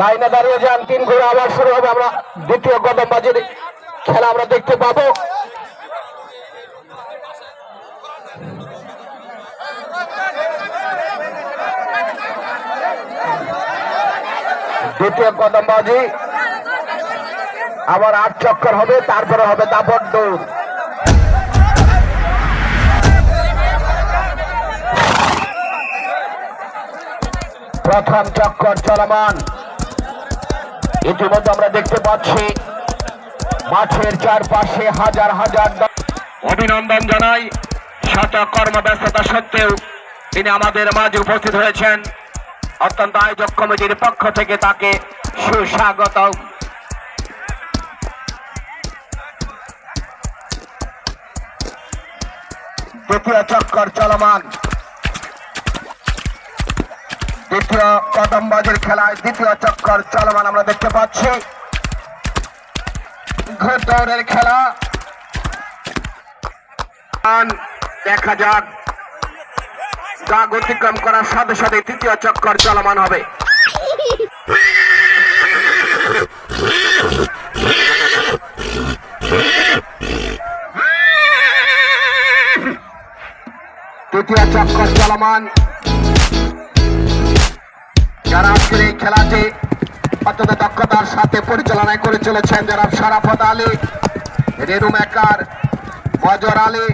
লাইনে দাঁড়িয়ে যান, তিন ঘোড়া আবার শুরু হবে। আমরা দ্বিতীয় কদমবাজির খেলা আমরা দেখতে পাবো। দ্বিতীয় কদমবাজি আবার আট চক্কর হবে, তারপরে হবে দাপট দৌড়। প্রথম চক্কর চলমান। ইতিমধ্যে আমরা দেখতে পাচ্ছি মাঠের চারপাশে হাজার হাজার অভিনন্দন জানাই। শত কর্মব্যস্ততা সত্ত্বেও তিনি আমাদের মাঝে উপস্থিত হয়েছেন। অত্যন্ত আয়োজক কমিটির পক্ষ থেকে তাকে সুস্বাগত দ্বিতীয় চক্কর চলমান। দ্বিতীয় কদমবাজির খেলায় দ্বিতীয় চক্কর চলমান আমরা দেখতে পাচ্ছি। ঘোড় দৌড়ের খেলা দেখা যাক। দাগ অতিক্রম করার সাথে সাথে তৃতীয় চক্কর চলমান হবে। তৃতীয় চক্কর চলমান। যারা আজকের এই খেলাটি অত্যন্ত দক্ষতার সাথে পরিচালনা করে চলেছেন যারা সারাফত আলী রেনু মেকার, মজর আলী,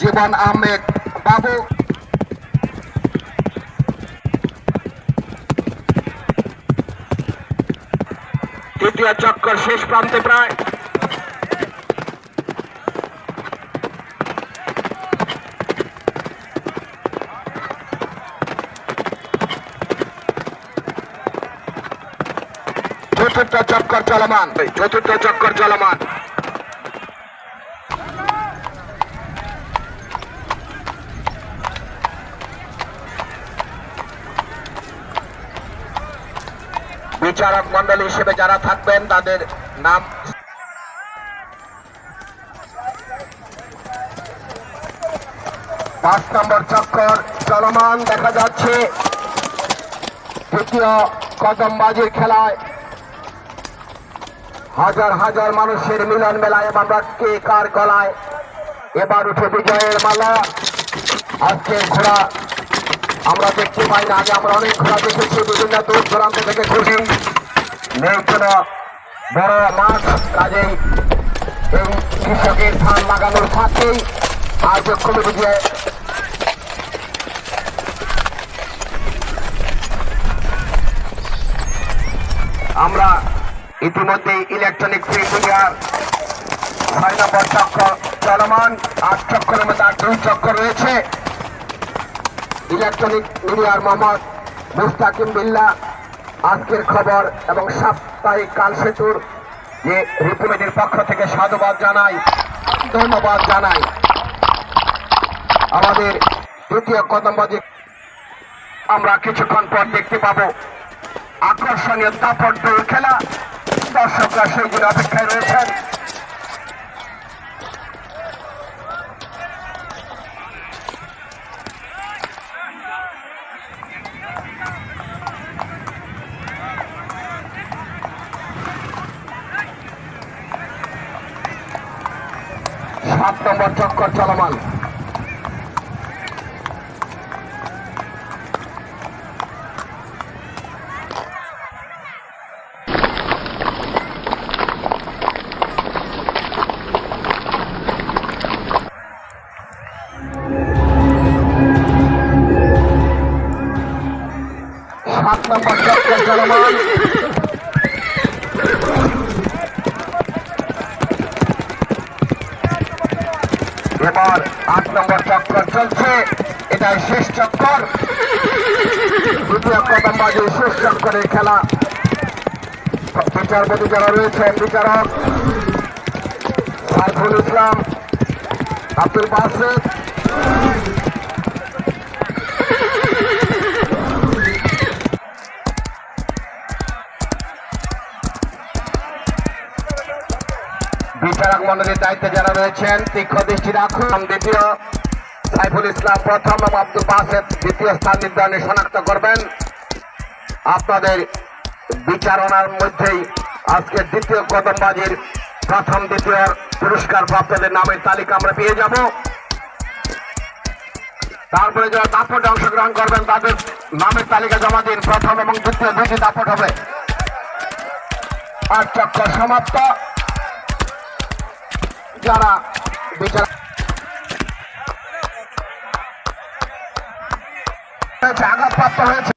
জীবন আহমেদ বাবু। তৃতীয় চক্কর শেষ প্রান্তে প্রায়। চতুর্থ চক্কর চলমান। চতুর্থ চক্কর চলমান। বিচারক মন্ডল হিসেবে যারা থাকবেন, তাদের নাম পাঁচ নম্বর চক্কর চলমান দেখা যাচ্ছে। তৃতীয় কদমবাজির খেলায় হাজার হাজার মানুষের মিলন মেলায় আমরা কে কার গলায়? এবার উঠে বিজয়ের মালা। আজকের ঘোড়া আমরা দেখতে পাই না, আগে আমরা অনেক ঘোড়া দেখেছি, বিভিন্ন দূর দূরান্ত থেকে ঘুরি নেই কোনো বড় মাঠ, কাজেই এই কৃষকের ধান লাগানোর ফাঁকেই আজ কমিটি দিয়ে আমরা ইতিমধ্যে ইলেকট্রনিক মিডিয়ার ছয় নম্বর চক্র চলমান। আট চক্রের মধ্যে আর দুই চক্র রয়েছে। ইলেকট্রনিক মিডিয়ার মোহাম্মদ মুস্তাকিম বিল্লা, আজকের খবর এবং সাপ্তাহিক কাল সেতুর যে রিপোর্টের পক্ষ থেকে সাধুবাদ জানাই, ধন্যবাদ জানাই। আমাদের দ্বিতীয় কদমবাজি আমরা কিছুক্ষণ পর দেখতে পাবো। আকর্ষণীয় দাপট খেলা। দর্শকরা সেইগুলো অপেক্ষায় রয়েছেন। সাত নম্বর চক্কর চলমান। নম্বর এবার আট নম্বর চক্কর চলছে এটাই শেষ চক্কর দ্বিতীয় কদম বাজে শেষ চক্করের খেলা বিচারপতি যারা রয়েছেন বিচারক সাইফুল ইসলাম আব্দুল বাসেদ বিচারক মন্ডলীর দায়িত্বে যারা রয়েছেন, তীক্ষ্ণ দৃষ্টি রাখুন। দ্বিতীয় সাইফুল ইসলাম প্রথম এবং আব্দুল বাসেদ দ্বিতীয় স্থান নির্ধারণে শনাক্ত করবেন। আপনাদের বিচারণার মধ্যেই আজকে দ্বিতীয় কদমবাজির প্রথম দ্বিতীয় পুরস্কার প্রাপ্তদের নামের তালিকা আমরা পেয়ে যাব। তারপরে যারা দাপটে অংশগ্রহণ করবেন, তাদের নামের তালিকা জমা দিন। প্রথম এবং দ্বিতীয় দুইটি দাপট হবে। আর চক্কর সমাপ্ত। যারা বিচার আঘাতপ্রাপ্ত হয়েছে।